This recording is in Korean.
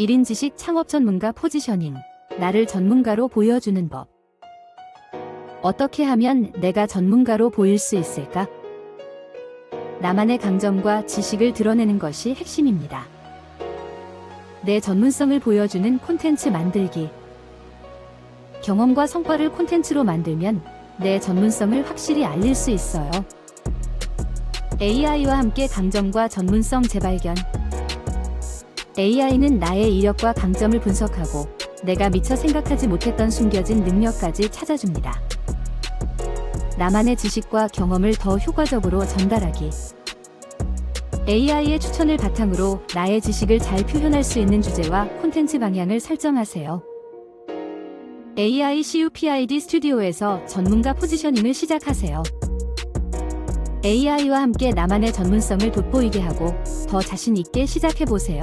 1인 지식 창업 전문가 포지셔닝. 나를 전문가로 보여주는 법. 어떻게 하면 내가 전문가로 보일 수 있을까? 나만의 강점과 지식을 드러내는 것이 핵심입니다. 내 전문성을 보여주는 콘텐츠 만들기. 경험과 성과를 콘텐츠로 만들면 내 전문성을 확실히 알릴 수 있어요. AI와 함께 강점과 전문성 재발견. AI는 나의 이력과 강점을 분석하고 내가 미처 생각하지 못했던 숨겨진 능력까지 찾아줍니다. 나만의 지식과 경험을 더 효과적으로 전달하기. AI의 추천을 바탕으로 나의 지식을 잘 표현할 수 있는 주제와 콘텐츠 방향을 설정하세요. AI CUPID 스튜디오에서 전문가 포지셔닝을 시작하세요. AI와 함께 나만의 전문성을 돋보이게 하고 더 자신 있게 시작해 보세요.